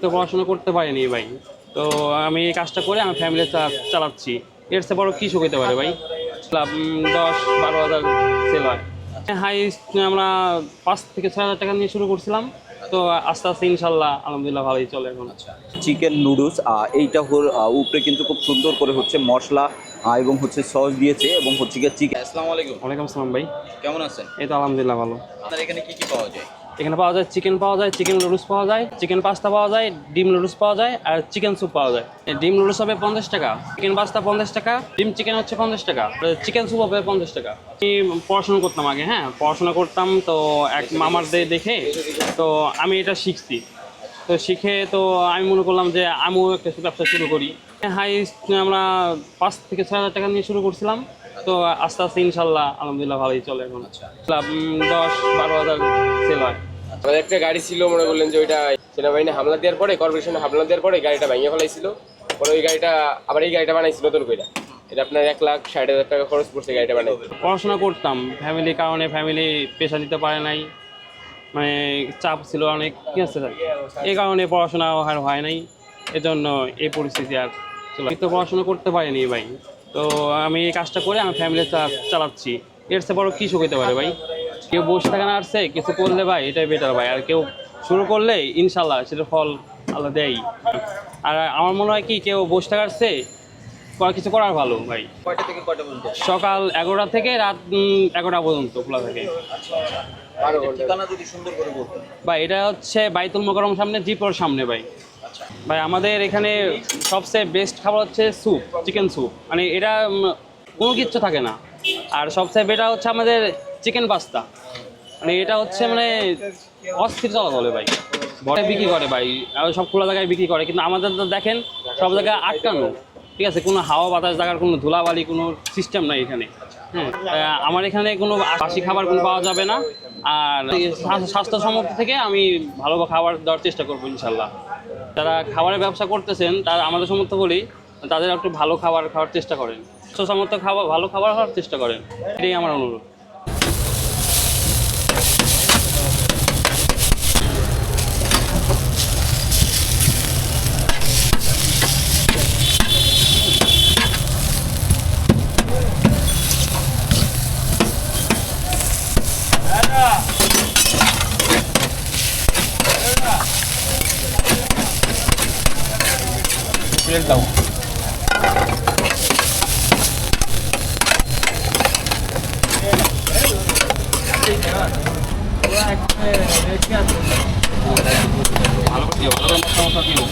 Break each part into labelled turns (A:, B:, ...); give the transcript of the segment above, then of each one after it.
A: তো পড়াশোনা করতে পারিনি ভাই। তো আমি এই কাজটা করে আমি ফ্যামিলি চালাচ্ছি। এর চেয়ে বড় কী সুখ হতে পারে ভাই? দশ বারো হাজার সেল হয়। হাইস্ট আমরা পাঁচ থেকে ছয় হাজার টাকা নিয়ে শুরু করছিলাম। তো আস্তে আস্তে ইনশাল্লাহ আলহামদুলিল্লাহ ভালোই চলে এখন।
B: চিকেন নুডলস এইটা হল উপরে কিন্তু খুব সুন্দর করে হচ্ছে মশলা এবং হচ্ছে সস দিয়েছে এবং হচ্ছে গিয়ে চিকেন আসসালামু আলাইকুম।
A: ওয়ালাইকুম আসসালাম ভাই।
B: কেমন আছেন?
A: এই তো আলহামদুলিল্লাহ ভালো।
B: আপনার এখানে কি কি পাওয়া যায়?
A: এখানে পাওয়া যায় চিকেন পাওয়া যায় চিকেন নুডলস পাওয়া যায় চিকেন পাস্তা পাওয়া যায় ডিম নুডলস পাওয়া যায় আর চিকেন স্যুপ পাওয়া যায়। ডিম নুডলস হবে পঞ্চাশ টাকা চিকেন পাস্তা পঞ্চাশ টাকা ডিম চিকেন হচ্ছে পঞ্চাশ টাকা চিকেন স্যুপ হবে পঞ্চাশ টাকা। আমি পড়াশোনা করতাম আগে হ্যাঁ পড়াশোনা করতাম তো এক মামার দে- দেখে তো আমি এটা শিখছি। তো শিখে তো আমি মনে করলাম যে আমিও একটা ব্যবসা শুরু করি। হাইস্ট আমরা পাঁচ থেকে ছয় হাজার টাকা নিয়ে শুরু করছিলাম তো আস্তে আস্তে ইনশাল্লাহ আলহামদুলিল্লাহ ভালোই চলে এখন। উম, দশ বারো হাজার সেল হয়।
C: আমাদের একটা গাড়ি ছিল, মনে করলেন যে ওইটা সেনাবাহিনী হামলা দেওয়ার পরে কর্পোরেশনে হামলা দেওয়ার পরে গাড়িটা ভেঙে ফেলাইছিল। পরে ওই গাড়িটা, আবার এই গাড়িটা বানাইছিল নতুন করে এটা আপনার এক লাখ ষাট হাজার টাকা খরচ পড়ছে গাড়িটা বানাইতে।
A: পড়াশোনা করতাম ফ্যামিলির কারণে ফ্যামিলি পেশা দিতে পারে নাই। মানে চাপ ছিল অনেক, কি আছে এই কারণে পড়াশোনা আর হয় নাই। এজন্য এই পরিস্থিতি আর আমি তো পড়াশোনা করতে পারিনি ভাই। তো আমি এই কাজটা করে আমি ফ্যামিলি চালাচ্ছি। এর চেয়ে বড় কী সুখ হতে পারে ভাই? কেউ বসে থাকে না আসছে কিছু করলে ভাই এটাই বেটার ভাই। আর কেউ শুরু করলে ইনশাল্লাহ সেটা ফল আল্লাহ দেয় আর আমার মনে হয় কি কেউ বসে চেয়ে করা- কিছু করার ভালো ভাই।
B: কয়টা থেকে কয়টা পর্যন্ত?
A: সকাল এগারোটা থেকে রাত এগারোটা পর্যন্ত খোলা থাকে।
B: ঠিকানা যদি সুন্দর করে বলতেন।
A: ভাই এটা হচ্ছে বাইতুল মোকারম সামনে জিপোর সামনে ভাই।
B: আচ্ছা।
A: ভাই আমাদের এখানে সবচেয়ে বেস্ট খাবার হচ্ছে স্যুপ চিকেন স্যুপ মানে এটা কোনো কিচ্ছু থাকে না। আর সবচেয়ে বেটার হচ্ছে আমাদের চিকেন পাস্তা মানে এটা হচ্ছে মানে অস্থির চলা বলে ভাই। বড় বিক্রি করে ভাই। সব খোলা জায়গায় বিক্রি করে। কিন্তু আমাদের তো দেখেন, সব জায়গায় আটকানো। ঠিক আছে? কোনো হাওয়া বাতাস জায়গার কোনো ধুলাবালি, কোনো সিস্টেম নাই এখানে। হ্যাঁ? আমার এখানে কোনো বাসি খাবার কোনো পাওয়া যাবে না। আর স্বাস্থ্য- স্বাস্থ্যসম্মত থেকে আমি ভালো খাবার দেওয়ার চেষ্টা করব ইনশাল্লাহ। যারা খাবারের ব্যবসা করতেছেন, তারা আমাদের সমর্থ বলি, তাদের একটু ভালো খাবার খাওয়ার চেষ্টা করেন। সুসম্মত খাবার ভালো খাবার খাওয়ার চেষ্টা করেন। এটাই আমার অনুরোধ। ভালো করে দিও ভালো করে মশলা মশলা দিও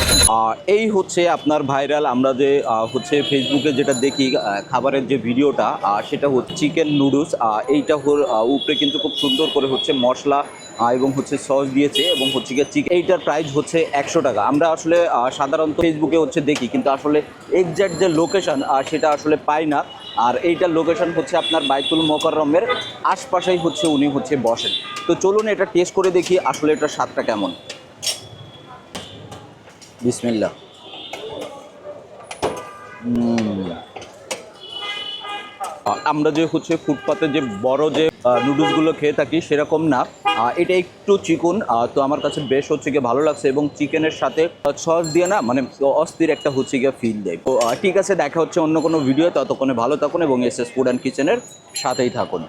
B: আর এই হচ্ছে আপনার ভাইরাল, আমরা যে হচ্ছে ফেসবুকে যেটা দেখি খাবারের যে ভিডিওটা সেটা হচ্ছে চিকেন নুডলস এইটা উপরে কিন্তু খুব সুন্দর করে হচ্ছে মশলা এবং হচ্ছে সস দিয়েছে, এবং হচ্ছে গিয়ে চিকেন, এইটার প্রাইস হচ্ছে একশো টাকা। আমরা আসলে সাধারণত ফেসবুকে হচ্ছে দেখি, কিন্তু আসলে এক্স্যাক্ট যে লোকেশন সেটা আসলে পাই না। আর এইটার লোকেশন হচ্ছে আপনার বাইতুল মোকাররমের আশপাশেই হচ্ছে উনি হচ্ছে বসেন। তো চলুন এটা টেস্ট করে দেখি, আসলে এটার স্বাদটা কেমন। বিসমিল্লা আমরা যে হচ্ছে ফুটপাতে যে বড় যে নুডলসগুলো খেয়ে থাকি সেরকম না। এটা একটু চিকন। তো আমার কাছে বেশ হচ্ছে গিয়ে ভালো লাগছে এবং চিকেনের সাথে সস দিয়ে না মানে অস্থির একটা হচ্ছে গিয়ে ফিল দেয়। তো ঠিক আছে, দেখা হচ্ছে অন্য কোনো ভিডিও ততক্ষণে ভালো থাকুন এবং এস এস ফুড অ্যান্ড কিচেনের সাথেই থাকুন।